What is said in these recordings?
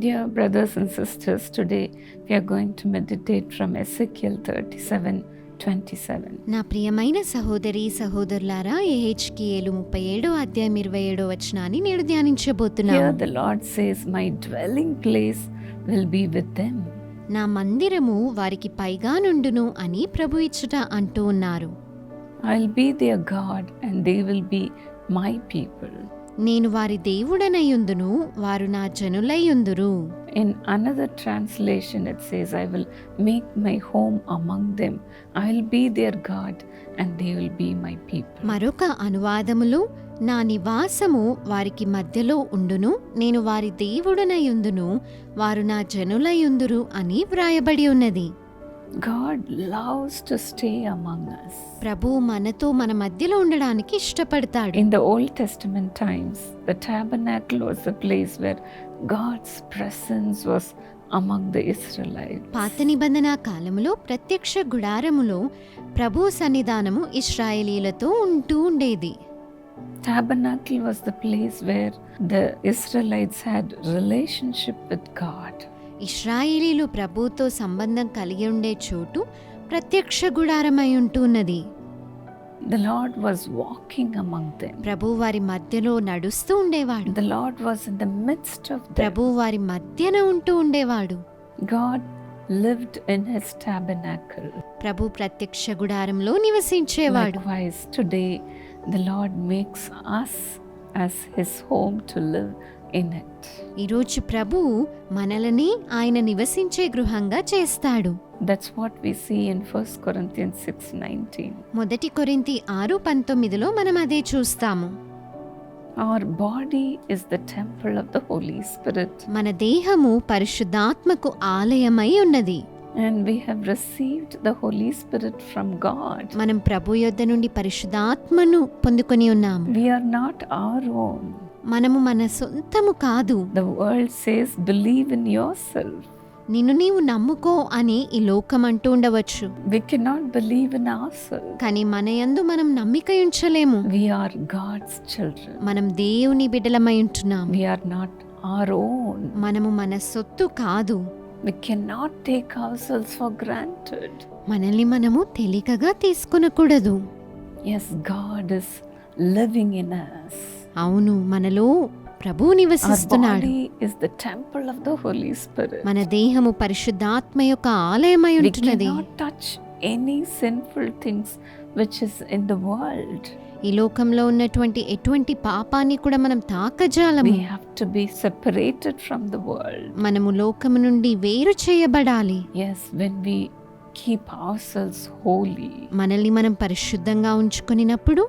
Dear brothers and sisters, today we are going to meditate from Ezekiel 37 27. నా ప్రియమైన సహోదరి సహోదరులారా ఏహెచ్కిఏలు ముప్పై ఏడో అధ్యాయం ఇరవై ఏడో వచనాన్ని నేడు Here ధ్యానించబోతున్నాను the Lord says, My dwelling place will be with them. నా మందిరము వారికి పైగా నుండును అని ప్రభు ఇచ్చుట అంటూ ఉన్నారు I'll be their God and they will be my people. నేను వారి దేవుడనయ్యుందును వారు నా జనులయ్యుందురు in another translation it says I will make my home among them I will be their God and they will be my people మరొక అనువాదములు నా నివాసము వారికి మధ్యలో ఉండును నేను వారి దేవుడనయుందును వారు నా జనులయుందురు అని వ్రాయబడి ఉన్నది. God loves to stay among us. ప్రభు మనతో మన మధ్యలో ఉండడానికి ఇష్టపడతాడు. In the Old Testament times the tabernacle was the place where God's presence was among the Israelite పాత నిబంధన కాలములో ప్రత్యక్ష గుడారములో ప్రభు సన్నిధానము ఇశ్రాయేలీలతో ఉంటూ ఉండేది. Tabernacle was the place where the Israelites had relationship with God ఇస్రాయేలీలు ప్రభుతో సంబంధం కలిగి ఉండే చోటు ప్రత్యక్ష గుడారమై ఉంటున్నది The Lord was walking among them. ప్రభు వారి మధ్యలో నడుస్తూ ఉండేవాడు The Lord was in the midst of them. ప్రభు వారి మధ్యన ఉంటూ ఉండేవాడు God lived in his tabernacle. ప్రభు ప్రత్యక్ష గుడారంలో నివసించేవాడు Likewise, today the Lord makes us as his home to live in it. ఈరోజు ప్రభు మనలని ఆయన నివసించే గృహంగా చేస్తాడు That's what we see in 1 Corinthians 6:19. మొదటి కొరింతి ఆరు పంతొమ్మిదిలో మనం అదే చూస్తాము Our body is the temple of the Holy Spirit, మన దేహము పరిశుద్ధాత్మకు ఆలయమై ఉన్నది and we have received the Holy Spirit from God మనం ప్రభు యొద్ద నుండి పరిశుద్ధాత్మను పొందుకొని ఉన్నాం we are not our own మనము మన సొంతము కాదు. The world says believe in yourself నిన్ను నీవు నమ్ముకో అని ఈ లోకం అంటూ ఉండవచ్చు. We cannot believe in us కానీ మన యందు మనం నమ్మిక ఉంచలేము. వి ఆర్ గాడ్స్ చిల్డ్రన్ మనం దేవుని బిడ్డలమై ఉంటున్నాం we are not our own మనము మన సొత్తు కాదు. We cannot take ourselves for granted. మనల్ని మనము తేలికగా తీసుకొనకూడదు Yes, God is living in us. అవును మనలో ప్రభు Our నివసిస్తున్నాడు body is the temple of the Holy Spirit. మన దేహము పరిశుద్ధాత్మ యొక్క ఆలయమై We ఉంటున్నది cannot touch any sinful things which is in the world ఈ లోకంలో ఉన్నటువంటి ఎటువంటి పాపాన్ని కూడా మనం తాకజాలం we have to be separated from the world మనము లోకము నుండి వేరు చేయబడాలి. Yes when we keep ourselves holy. మనల్ని మనం పరిశుద్ధంగా ఉంచుకొనినప్పుడు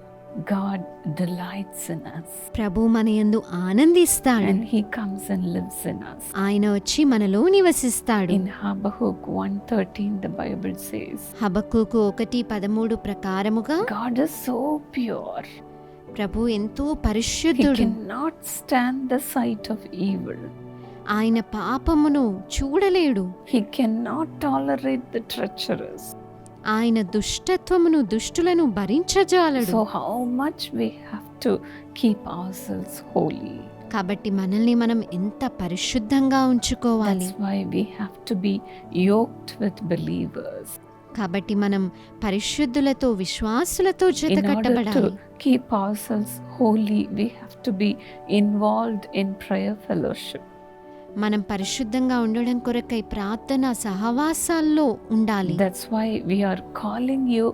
God delights in us ప్రభు మన యందు ఆనందిస్తాడు and He comes and lives in us. ఆయన వచ్చి మనలో నివసిస్తాడు In Habakkuk 1:13, the Bible says, హబక్కుకు ఒకటి పదమూడు ప్రకారముగా God is so pure, ప్రభు ఎంతో He పరిశుద్ధుడు cannot stand the sight of evil. ఆయన పాపమును చూడలేడు He cannot tolerate the treacherous. ఆయన దుష్టత్వమును దుష్టులను భరించజాలడు. How much we have to keep holy కాబట్టి మనల్ని మనం ఎంత పరిశుద్ధంగా ఉంచుకోవాలి? Why we have to be yoked with believers కాబట్టి మనం పరిశుద్ధులతో విశ్వాసులతో జతకట్టబడాలి keep ourselves holy we have to be involved in prayer fellowship మనం పరిశుద్ధంగా ఉండడం కొరకై ప్రార్థన సహవాసాల్లో ఉండాలి. That's why we are calling you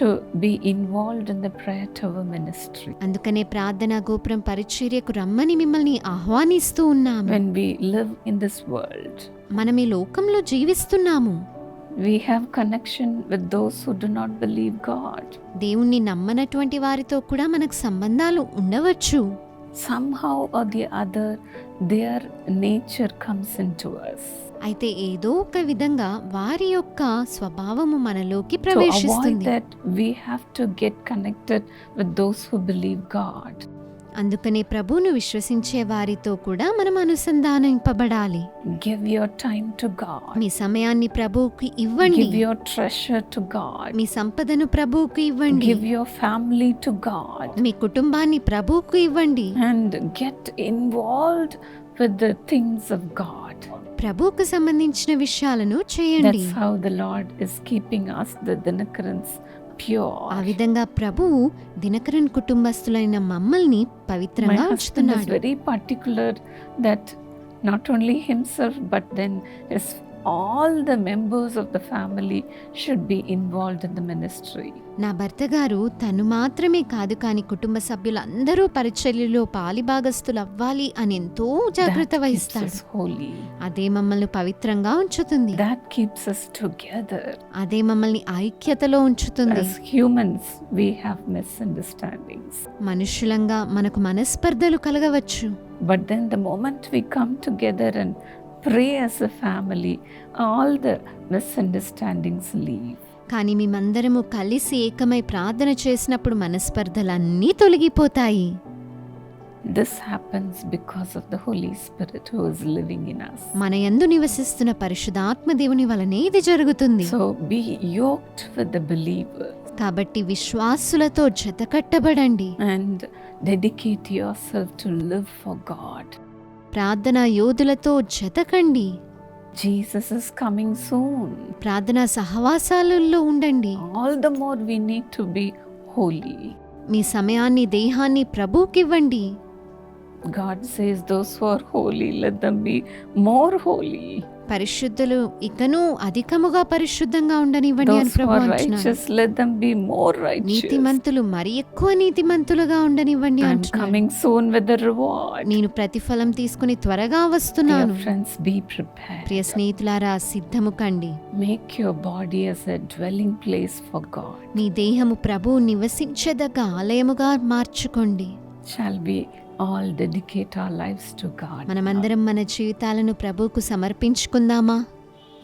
to be involved in the prayer tower ministry అందుకనే ప్రార్థన గోపురం పరిచర్యకు రమ్మని మిమ్మల్ని ఆహ్వానిస్తూ ఉన్నాము. When we live in this world మనం ఈ లోకంలో జీవిస్తున్నాము. We have connection with those who do not believe God దేవుణ్ణి నమ్మనటువంటి వారితో కూడా మనకు సంబంధాలు ఉండవచ్చు. Somehow other their nature comes into us అయితే ఏదో ఒక విధంగా వారి యొక్క స్వభావము మనలోకి ప్రవేశిస్తుంది. That we have to get connected with those who believe God అందుకనే ప్రభువును విశ్వసించే వారితో కూడా మనం అనుసంధానింపబడాలి Give your time to God. మీ సమయాన్ని ప్రభువుకి ఇవ్వండి Give your treasure to God. మీ సంపదను ప్రభువుకు ఇవ్వండి Give your family to God. మీ కుటుంబాన్ని ప్రభువుకు ఇవ్వండి And get involved with the things of God. ప్రభువుకు సంబంధించిన విషయాలను చేయండి That's how the Lord is keeping us, the pure. ఆ విధంగా ప్రభు దినకరణ్ కుటుంబస్తులైన మమ్మల్ని పవిత్రంగా ఉంచుతున్నాడు. Very particular that not only himself but then all the members of the family should be involved in the ministry నా భర్త గారు తను మాత్రమే కాదు కానీ కుటుంబ సభ్యులందరూ పరిచర్యలో పాలి భాగస్థులు అవ్వాలి అని ఎంతో జాగ్రత్త వహిస్తారు. హోలీ అదే మమ్మల్ని పవిత్రంగా ఉంచుతుంది. దట్ కీప్స్ us టుగెదర్ అదే మమ్మల్ని ఐక్యతలో ఉంచుతుంది. As humans we have misunderstandings. మనుషులంగా మనకు మనస్పర్ధలు కలగవచ్చు. But then the moment we come together and pray as a family all the misunderstandings leave కానీ మేమందరము కలిసి ఏకమై ప్రార్థన చేసినప్పుడు మనస్పర్ధలన్నీ తొలగిపోతాయి. This happens because of the Holy Spirit who is living in us. మన యందు నివసిస్తున్న పరిశుద్ధాత్మ దేవుని వలనే ఇది జరుగుతుంది. So be yoked with the believers కాబట్టి విశ్వాసులతో జతకట్టబడండి. And dedicate yourself to live for ప్రార్థనా యోధులతో జతకండి Jesus is coming soon. ప్రార్థనా సహవాసాలలో ఉండండి All the more we need to be holy. మీ సమయాన్ని దేహాన్ని ప్రభువుకివ్వండి says, Those who are holy, let them be more holy. పరిశుద్ధులు ఇకను అధికముగా పరిశుద్ధంగా ఉండనివ్వండి అని ప్రభావం నీతిమంతులు మరి ఎక్కువ నీతిమంతులుగా ఉండనివ్వండి కమింగ్ సోన్ వెదర్ నేను ప్రతిఫలం తీసుకుని త్వరగా వస్తున్నాను. ప్రియ స్నేహితులారా సిద్ధము కండి. Make your body as dwelling place for God నీ దేహము ప్రభు నివసించదగ్గ ఆలయముగా మార్చుకోండి. Shall be all dedicate our lives to God మనమందరం మన జీవితాలను ప్రభువుకు సమర్పించుకుందామా?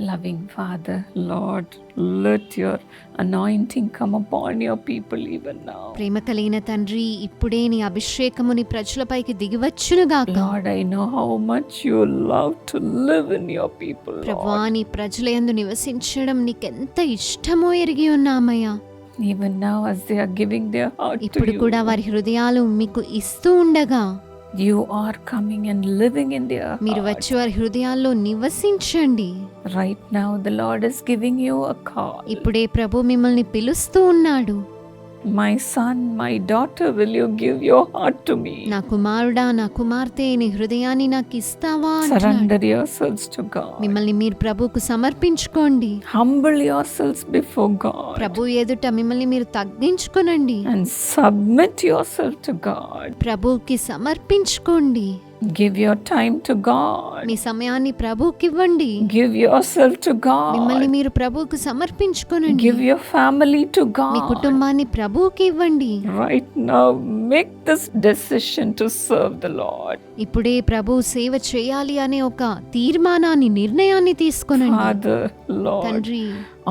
Loving Father Lord let your anointing come upon your people even now ప్రేమ కలిగిన తండ్రి ఇప్పుడే నీ అభిషేకముని ప్రజలపైకి దిగివచ్చునుగా God I know how much you love to live in your people ప్రభువా నీ ప్రజల నివసించడం నీకెంత ఇష్టమో ఎరిగి ఉన్నామయ్యా. Even now as they giving their heart ఇప్పుడు కూడా వారి హృదయాలు మీకు ఇస్తూ ఉండగా you are coming and living in their మీరు వచ్చి వారి హృదయాల్లో నివసించండి. Right now the Lord is giving you a call ఇప్పుడే ప్రభు మిమ్మల్ని పిలుస్తూ ఉన్నాడు. My son my daughter will you give your heart to me నా కుమారుడా నా కుమార్తె నీ హృదయాన్ని నాకు ఇస్తావా surrender yourself to God మిమ్మల్ని మీరు ప్రభువుకు సమర్పించుకోండి. Humble your self before God ప్రభు ఎదుట మిమ్మల్ని మీరు తగ్గించుకోనండి. And submit yourself to God ప్రభుకి సమర్పించుకోండి. Give your time to God మీ సమయాన్ని ప్రభుకి ఇవ్వండి give yourself to God మిమ్మల్ని మీరు ప్రభుకు సమర్పించుకోనండి. Give your family to God మీ కుటుంబాన్ని ప్రభుకి ఇవ్వండి right now make this decision to serve the Lord ఇప్పుడే ప్రభు సేవ చేయాలి అనే ఒక తీర్మానాన్ని నిర్ణయాన్ని తీసుకోనండి. Father Lord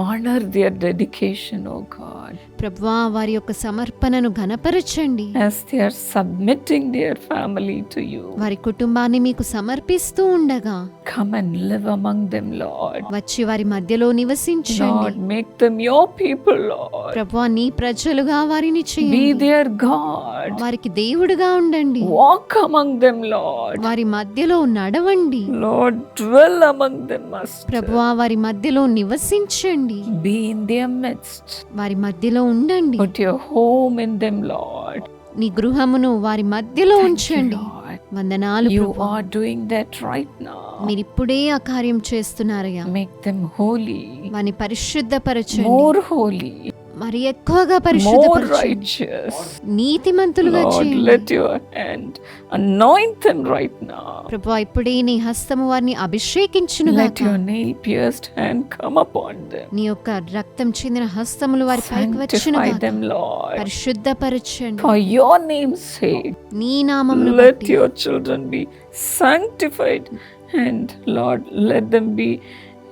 honor their dedication, O God, ప్రభువా వారి యొక్క సమర్పణను ఘనపరచండి as they are submitting their family to you. వారి కుటుంబాన్ని మీకు సమర్పిస్తూ ఉండగా Come and live among them, Lord. వచ్చి వారి మధ్యలో నివసించండి Lord, make them your people, Lord. ప్రభువా నీ ప్రజలుగా వారిని Be చేయండి their వారికి దేవుడుగా ఉండండి. వాక్ అమంగ్ దెమ్ లార్డ్ వారి మధ్యలో నడవండి. Lord dwell among them master ప్రభువా వారి మధ్యలో నివసించండి. బి ఇన్ దేర్ మిడ్స్ట్ వారి మధ్యలో ఉండండి. Put your home in them Lord నీ గృహమును వారి మధ్యలో ఉంచండి. వందనాలు you are doing that right now మీరు ఇప్పుడే ఆ కార్యం చేస్తున్నారయ్యా. మేక్ దెమ్ హోలీ వారిని పరిశుద్ధపరచండి. మోర్ హోలీ మరి ఎక్కువగా righteous. నీతిమంతులుగా. ప్రభు ఇప్పుడే నీ హస్తము వారిని అభిషేకించును Let your nail pierced hand come upon them. నీ యొక్క రక్తం చెందిన హస్తములు వారి పైకి వచ్చును. పరిశుద్ధపరచండి For your name's sake, నీ నామమును let బట్టి your children be sanctified. And Lord, let them be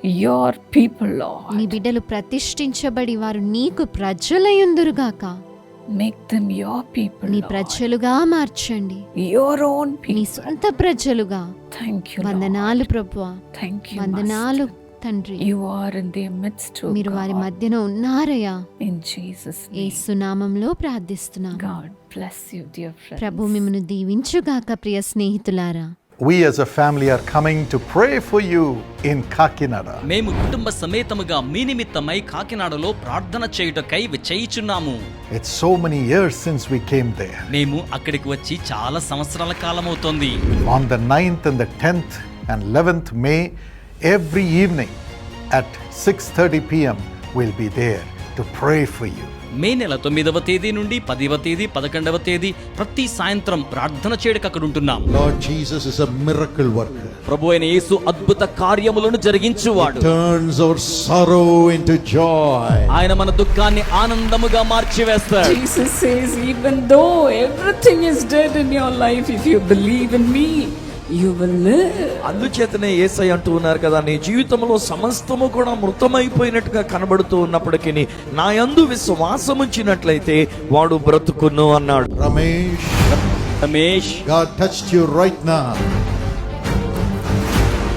your పీపుల్లో నీ బిడ్డలు ప్రతిష్ఠించబడి వారు నీకు ప్రజలయ్యుందురు గాక మేక్ దెం యువర్ పీపుల్ నీ ప్రజలుగా మార్చండి. యువర్ ఓన్ పీపుల్ నీ సొంత ప్రజలుగా. థాంక్యూ వందనాలు ప్రభువా. థాంక్యూ వందనాలు తండ్రి. You are in the midst మీరు వారి మధ్యన ఉన్నారయ్యా. ఇన్ జీసస్ యేసు నామములో ప్రార్థిస్తున్నాను God bless you dear friends ప్రభు మిమ్మల్ని దీవించుగాక ప్రియ స్నేహితులారా. We as a family are coming to pray for you in Kakinada. మేము కుటుంబ సమేతముగా మీ నిమిత్తమై కాకినాడలో ప్రార్థన చేయుటకై చేయుచున్నాము It's so many years since we came there. మేము అక్కడికి వచ్చి చాలా సంవత్సరాల కాలమవుతోంది On the 9th and the 10th and 11th May, every evening at 6:30 p.m. we'll be there to pray for you. May నెల తొమ్మిదవ తేదీ నుండి పదివ తేదీ పదకొండవ తేదీ ప్రతి సాయంత్రం ప్రార్థన చేయడానికి అక్కడ ఉంటున్నాం. ప్రభు అయిన యేసు అద్భుత కార్యములను జరిగించువాడు. ఆయన మన దుఃఖాన్ని ఆనందముగా మార్చివేస్తాడు. Even though everything is dead in your life if you believe in me you will live. అందుచేతనే ఏసై అంటూ ఉన్నారు కదా నీ జీవితంలో సమస్తము కూడా మృతమైపోయినట్టుగా కనబడుతూ ఉన్నప్పటికీ నా యందు విశ్వాసం ఉంచినట్లయితే వాడు బ్రతుకును అన్నాడు. Ramesh. God touched you right now.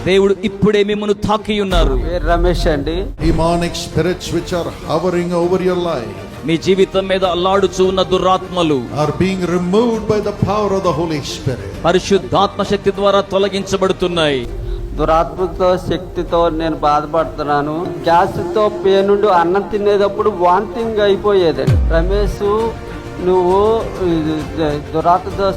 దేవుడు ఇప్పుడే మిమ్మల్ని తాకి ఉన్నారు పేరు రమేష్ అండి? Demonic spirits which are hovering over your life. మీ జీవితం మీద అల్లాడుచూ ఉన్న దురాత్మలు are being removed by the power of the Holy Spirit. పరిశుద్ధాత్మ శక్తి ద్వారా తొలగించబడుతున్నాయి. దురాత్మతో శక్తితో నేను బాధపడుతున్నాను. గ్యాస్తో పేనుండి అన్నం తినేటప్పుడు వాంతింగ్ అయిపోయేదండి రమేష్ నువ్వు దురాత్మతో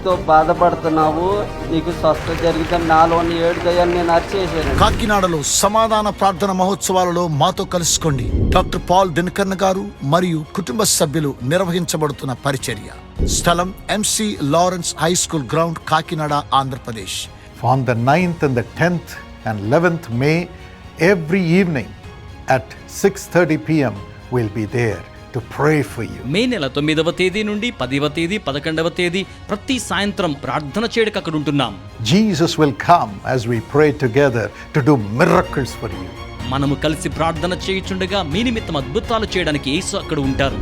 శక్తితో బాధపడుతున్నావు? నీకు స్వస్థ జరిగితే నాలోని ఏడు దయ్యాలు నేను అరిచేసాను కాకినాడలో సమాధాన ప్రార్థన మహోత్సవాలలో మాతో కలుసుకోండి. డాక్టర్ పాల్ దినకర్ణ గారు మరియు కుటుంబ సభ్యులు నిర్వహించబడుతున్న పరిచర్య. స్థలం MC Lawrence high school ground Kakinada Andhra Pradesh. On the 9th and the 10th and 11th May, every evening at 6:30 p.m. we'll be there. To pray for you. May నెల తొమ్మిదవ తేదీ నుండి పదివ తేదీ పదకొండవ తేదీ ప్రతి సాయంత్రం ప్రార్థన చేయడానికి అక్కడ ఉంటున్నాం Jesus will come as we pray together to do miracles for you. మనము కలిసి ప్రార్థన చేయుచుండగా మీ నిమిత్తం అద్భుతాలు చేయడానికి యేసు అక్కడ ఉంటారు